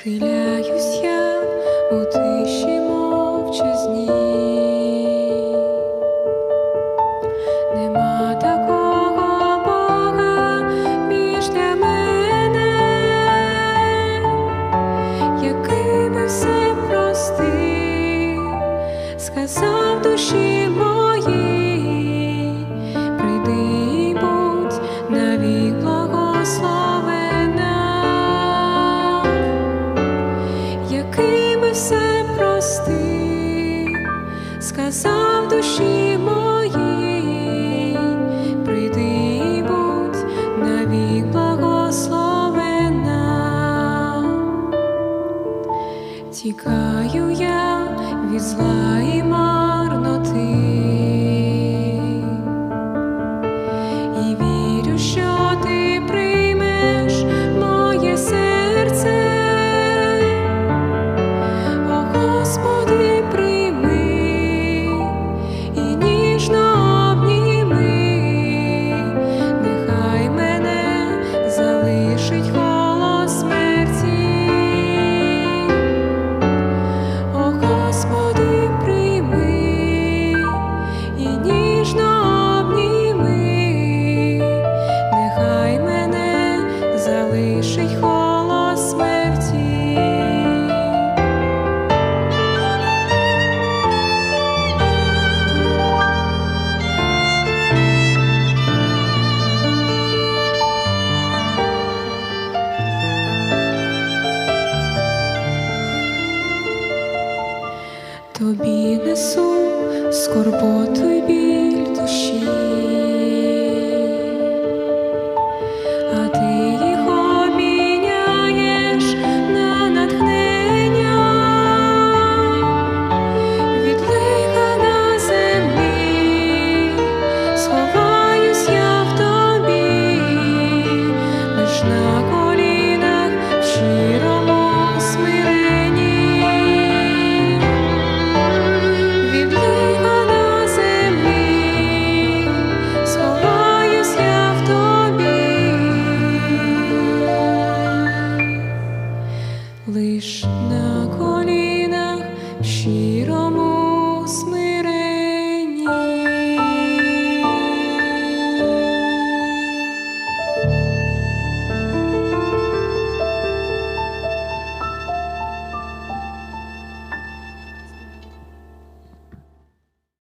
схиляюсь я у тиші мовчазній. Нема такого Бога більш для мене, який би все простив, сказав душі який би все прости, сказав душі моїй, прийди і будь навік. Тікаю я від зла і марноти, тобі несу скорботу і біль.